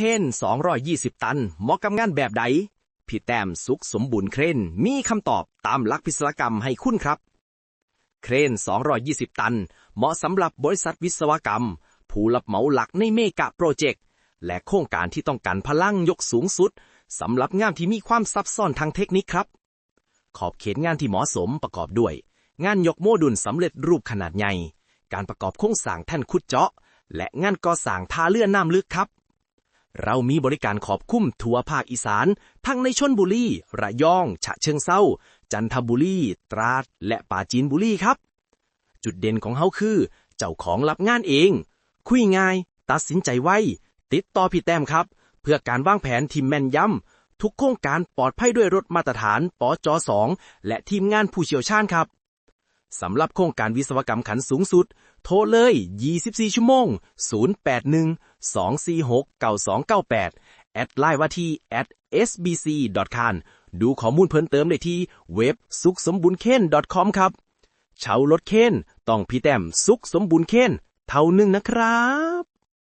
เคน220 ตันเหมาะกับงานแบบใด พี่แต้มสุขสมบูรณ์เครนมีคำตอบตามหลักพิศวกรรมให้คุณครับ เครน 220 ตัน เหมาะสำหรับบริษัทวิศวกรรม ผู้รับเหมาหลักในเมกะโปรเจกต์ และโครงการที่ต้องการพลังยกสูงสุดสำหรับงานที่มีความซับซ้อนทางเทคนิคครับ ขอบเขตงานที่เหมาะสมประกอบด้วย งานยกโมดูลสำเร็จรูปขนาดใหญ่ การประกอบโครงสร้างแท่นขุดเจาะ และงานก่อสร้างท่าเรือน้ำลึกครับ เรามีบริการขอบคุ้มทั่วภาคอีสาน ทั้งในชนบุรี ระยอง ฉะเชิงเซาจันทบุรี ตราด และป่าจีนบุรีครับ จุดเด่นของเฮาคือ เจ้าของรับงานเอง คุยง่าย ตัดสินใจไว ติดต่อพี่แต้มครับ เพื่อการวางแผนที่แม่นยำทุกโครงการปลอดภัยด้วยรถมาตรฐานปจ2และทีมงานผู้เชี่ยวชาญครับ สำหรับโครงการวิศวกรรมขันสูงสุด โทรเลย 24 ชั่วโมง 081 246 9298 แอดไลน์ว่าที่ @sbc.can ดูข้อมูลเพิ่มเติมได้ที่เว็บสุขสมบูรณ์เคน .com ครับ เช่ารถเคนต้องพี่แต้มสุขสมบูรณ์เคนเท่านึงนะครับ